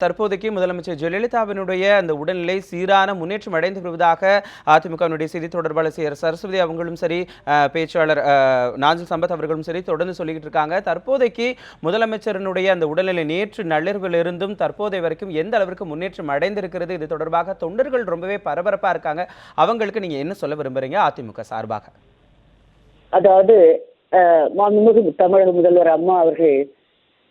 தற்போதைக்கு முதலமைச்சர் ஜெயலலிதாவினுடைய அந்த உடல்நிலை சீரான முன்னேற்றம் அடைந்து வருவதாக அதிமுகவினுடைய செய்தி தொடர்பாளர் சி சரஸ்வதி அவங்களும் சரி அஹ், பேச்சாளர் அஹ், நாஞ்சில் சம்பத் அவர்களும் சரி தொடர்ந்து சொல்லிக்கிட்டு இருக்காங்க. தற்போதைக்கு முதலமைச்சரினுடைய அந்த உடல்நிலை நேற்று நள்ளிரவிலிருந்தும் தற்போதைய வரைக்கும் எந்த அளவிற்கு முன்னேற்றம் அடைந்திருக்கிறது இது தொடர்பாக தொண்டர்கள் ரொம்பவே பரபரப்பா இருக்காங்க. அவங்களுக்கு நீங்க என்ன சொல்ல விரும்புறீங்க அதிமுக சார்பாக? அதாவது மாண்புமிகு தமிழக முதல்வர் அம்மா அவர்கள்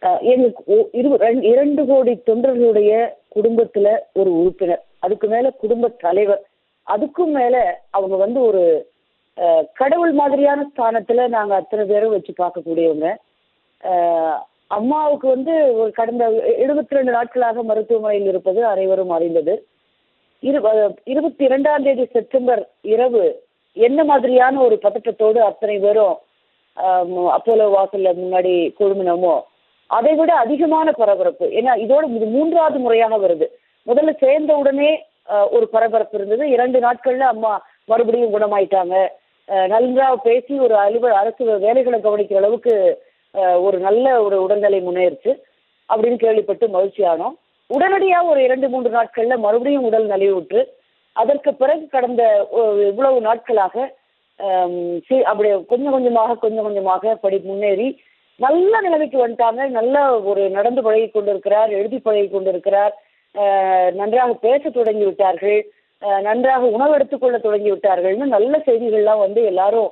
எங்களுக்கு இரு- ரெண்- இரண்டு கோடி தொண்டர்களுடைய குடும்பத்துல ஒரு உறுப்பினர். அதுக்கு மேல குடும்ப தலைவர். அதுக்கும் மேல அவங்க வந்து ஒரு கடவுள் மாதிரியான ஸ்தானத்துல நாங்க அத்தனை பேரும் வச்சு பார்க்கக்கூடியவங்க. அம்மாவுக்கு வந்து ஒரு கடந்த எழுபத்தி ரெண்டு நாட்களாக மருத்துவமனையில் இருப்பது அனைவரும் அறிந்தது. இரு இருபத்தி இரண்டாம் தேதி செப்டம்பர் இரவு என்ன மாதிரியான ஒரு பதட்டத்தோடு அத்தனை பேரும் அப்போலோ வாசல்ல முன்னாடி குழுமினோமோ அதை விட அதிகமான பரபரப்பு. ஏன்னா இதோட இது மூன்றாவது முறையாக வருது. முதல்ல சேர்ந்த உடனே ஒரு பரபரப்பு இருந்தது. இரண்டு நாட்கள்ல அம்மா மறுபடியும் குணமாயிட்டாங்க. அஹ், பேசி ஒரு அலுவல் அரசு வேலைகளை கவனிக்கிற அளவுக்கு ஒரு நல்ல ஒரு உடல்நிலை முன்னேறிச்சு. அப்படின்னு கேள்விப்பட்டு மகிழ்ச்சியானோம் உடனடியா ஒரு இரண்டு மூன்று நாட்கள்ல மறுபடியும் உடல் நலிவுற்று அதற்கு பிறகு கடந்த இவ்வளவு நாட்களாக அப்படியே கொஞ்சம் கொஞ்சமாக கொஞ்சம் கொஞ்சமாக படி முன்னேறி நல்ல நிலைமைக்கு வந்துட்டாங்க. நல்ல ஒரு நடந்து பழகி கொண்டிருக்கிறார் எழுதி பழகி கொண்டிருக்கிறார். நன்றாக பேச தொடங்கி விட்டார்கள். நன்றாக உணவு எடுத்துக்கொள்ள தொடங்கி விட்டார்கள்னு நல்ல செய்திகள்லாம் வந்து எல்லாரும்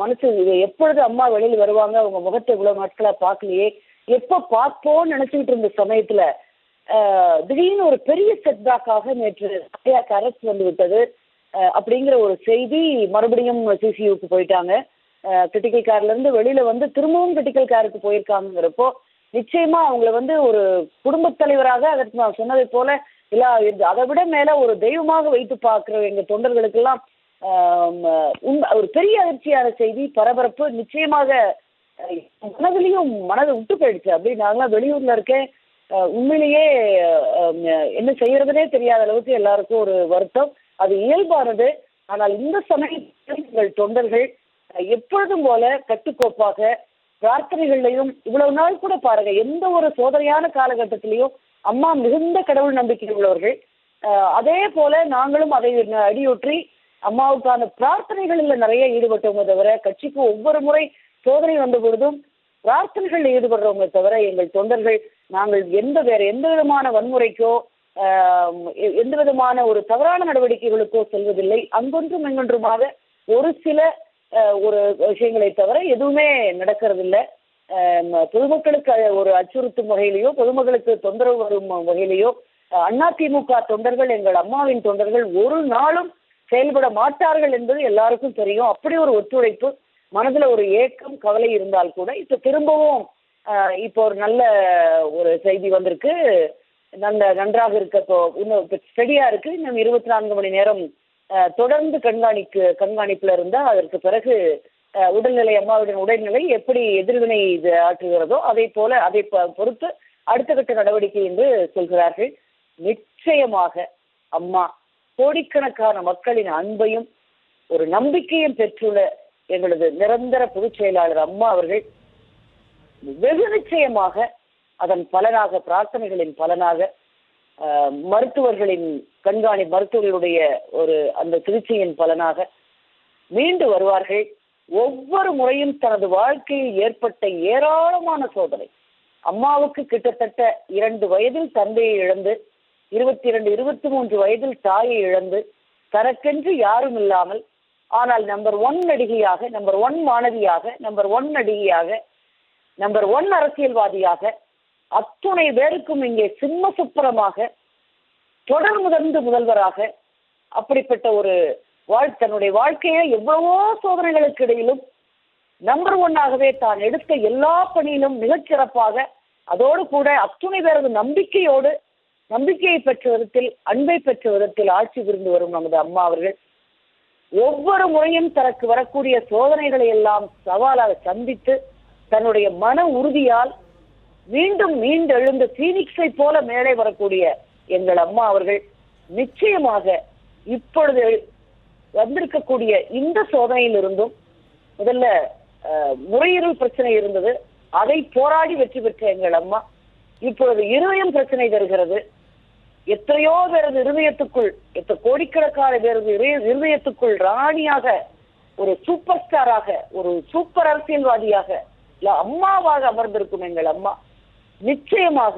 மனசு இது எப்பொழுது அம்மா வெளியில் வருவாங்க? அவங்க முகத்தை இவ்வளவு நாட்களா பார்க்கலையே. எப்ப பார்ப்போம்னு நினைச்சுக்கிட்டு இருந்த சமயத்துல திடீர்னு ஒரு பெரிய செட்பேக்காக நேற்று சத்யாக்கு அரசு வந்து விட்டது. அப்படிங்கிற ஒரு செய்தி மறுபடியும் சிசியூக்கு போயிட்டாங்க. கிரிட்டிக்கல் கேர்ல இருந்து வெளியில வந்து திரும்பவும் கிரிட்டிக்கல் கேருக்கு போயிருக்காங்கிறப்போ நிச்சயமா அவங்கள வந்து ஒரு குடும்பத் தலைவராக அதற்கு நான் சொன்னதை போல இல்ல அதை விட மேல ஒரு தெய்வமாக வைத்து பார்க்கிற எங்க தொண்டர்களுக்கெல்லாம் ஆம், ஒரு பெரிய அதிர்ச்சியான செய்தி பரபரப்பு நிச்சயமாக மனதிலையும் மனதை விட்டு போயிடுச்சு. அப்படி நாங்களாம் வெளியூர்ல இருக்கேன். உண்மையிலேயே என்ன செய்யறதுனே தெரியாத அளவுக்கு எல்லாருக்கும் ஒரு வருத்தம். அது இயல்பானது. ஆனால் இந்த சமயத்தில் எங்கள் தொண்டர்கள் எப்பொழுதும் போல கட்டுக்கோப்பாக பிரார்த்தனைகள்லையும் இவ்வளவு நாள் கூட பாருங்க எந்த ஒரு சோதனையான காலகட்டத்திலையும் அம்மா மிகுந்த கடவுள் நம்பிக்கை உள்ளவர்கள் அதே போல நாங்களும் அதை அடியொற்றி அம்மாவுக்கான பிரார்த்தனைகளில் நிறைய ஈடுபட்டவங்க தவிர கட்சிக்கு ஒவ்வொரு முறை சோதனை வந்த பொழுதும் பிரார்த்தனைகளில் ஈடுபடுறவங்க தவிர எங்கள் தொண்டர்கள் நாங்கள் எந்த வேற எந்த விதமான வன்முறைக்கோ ஆஹ், எ- எந்த விதமான ஒரு தவறான நடவடிக்கைகளுக்கோ செல்வதில்லை. அங்கொன்றும் இங்கொன்றுமாக ஒரு சில ஒரு விஷயங்களை தவிர எதுவுமே நடக்கிறதில்ல. பொதுமக்களுக்கு ஒரு அச்சுறுத்தும் வகையிலையோ பொதுமக்களுக்கு தொந்தரவு வரும் வகையிலையோ அதிமுக தொண்டர்கள் எங்கள் அம்மாவின் தொண்டர்கள் ஒரு நாளும் செயல்பட மாட்டார்கள் என்பது எல்லாருக்கும் தெரியும். அப்படி ஒரு ஒத்துழைப்பு மனதுல ஒரு ஏக்கம் கவலை இருந்தால் கூட இப்ப திரும்பவும் இப்போ ஒரு நல்ல ஒரு செய்தி வந்திருக்கு. நல்ல நன்றாக இருக்க இப்போ இன்னும் ஸ்டடியா இருக்கு. இன்னும் இருபத்தி நான்கு மணி நேரம் தொடர்ந்து கண்காணிக்கு கண்காணிப்புல இருந்தா அதற்கு பிறகு உடல்நிலை அம்மாவுடைய உடல்நிலை எப்படி எதிர்வினை இது ஆற்றுகிறதோ அதை போல அதை ப- பொறுத்து அடுத்த கட்ட நடவடிக்கை என்று சொல்கிறார்கள். நிச்சயமாக அம்மா கோடிக்கணக்கான மக்களின் அன்பையும் ஒரு நம்பிக்கையும் பெற்றுள்ள எங்களது நிரந்தர பொதுச் செயலாளர் அம்மா அவர்கள் வெகு நிச்சயமாக அதன் பலனாக பிரார்த்தனைகளின் பலனாக மருத்துவர்களின் கண்காணி மருத்துவர்களுடைய ஒரு அந்த சிகிச்சையின் பலனாக மீண்டு வருவார்கள். ஒவ்வொரு முறையும் தனது வாழ்க்கையில் ஏற்பட்ட ஏராளமான சோதனை. அம்மாவுக்கு கிட்டத்தட்ட இரண்டு வயதில் தந்தையை இழந்து இருபத்தி இரண்டு இருபத்தி மூன்று வயதில் தாயை இழந்து தனக்கென்று யாரும் இல்லாமல் ஆனால் நம்பர் ஒன் நடிகையாக நம்பர் ஒன் மாணவியாக நம்பர் ஒன் நடிகையாக நம்பர் ஒன் அரசியல்வாதியாக அத்துணை பேருக்கும் இங்கே சிம்ம சுப்பரமாக தொடர் முதர்ந்து முதல்வராக அப்படிப்பட்ட ஒரு வாழ் தன்னுடைய வாழ்க்கையை எவ்வளவோ சோதனைகளுக்கு இடையிலும் நம்பர் ஒன்னாகவே தான் எடுத்த எல்லா பணியிலும் மிகச்சிறப்பாக அதோடு கூட அத்துணை பேரது நம்பிக்கையோடு நம்பிக்கையை பெற்ற விதத்தில் அன்பை பெற்ற விதத்தில் ஆட்சி புரிந்து வரும் நமது அம்மா அவர்கள். ஒவ்வொரு முறையும் தனக்கு வரக்கூடிய சோதனைகளை எல்லாம் சவாலாக சந்தித்து தன்னுடைய மன உறுதியால் மீண்டும் மீண்டெழுந்த பீனிக்ஸை போல மேலே வரக்கூடிய எங்கள் அம்மா அவர்கள் நிச்சயமாக இப்பொழுது வந்திருக்கக்கூடிய இந்த சோதனையிலிருந்தும் முதல்ல அஹ், பிரச்சனை இருந்தது. அதை போராடி வெற்றி பெற்ற எங்கள் அம்மா. இப்பொழுது இருதயம் பிரச்சனை வருகிறது எத்தனையோ பேரது இருதயத்துக்குள் எத்த கோடிக்கணக்கான பேரது இருதயத்துக்குள் ராணியாக ஒரு சூப்பர் ஸ்டாராக ஒரு சூப்பர் அரசியல்வாதியாக இல்ல அம்மாவாக அமர்ந்திருக்கும் எங்கள் அம்மா. நிச்சயமாக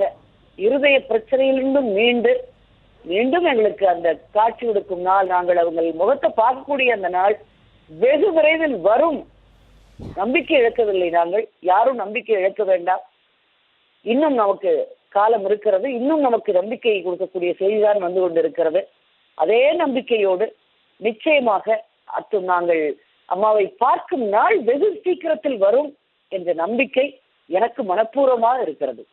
இருதய பிரச்சனையிலிருந்தும் மீண்டு மீண்டும் எங்களுக்கு அந்த காட்சி கொடுக்கும் நாள் நாங்கள் அவங்கள் முகத்தை பார்க்கக்கூடிய அந்த நாள் வெகு விரைவில் வரும். நம்பிக்கை இழக்கவில்லை நாங்கள். யாரும் நம்பிக்கை இழக்க வேண்டாம். இன்னும் நமக்கு காலம் இருக்கிறது. இன்னும் நமக்கு நம்பிக்கையை கொடுக்கக்கூடிய செய்திதான் வந்து கொண்டிருக்கிறது. அதே நம்பிக்கையோடு நிச்சயமாக அத்து நாங்கள் அம்மாவை பார்க்கும் நாள் வெகு சீக்கிரத்தில் வரும் என்ற நம்பிக்கை எனக்கு மனப்பூர்வமாக இருக்கிறது.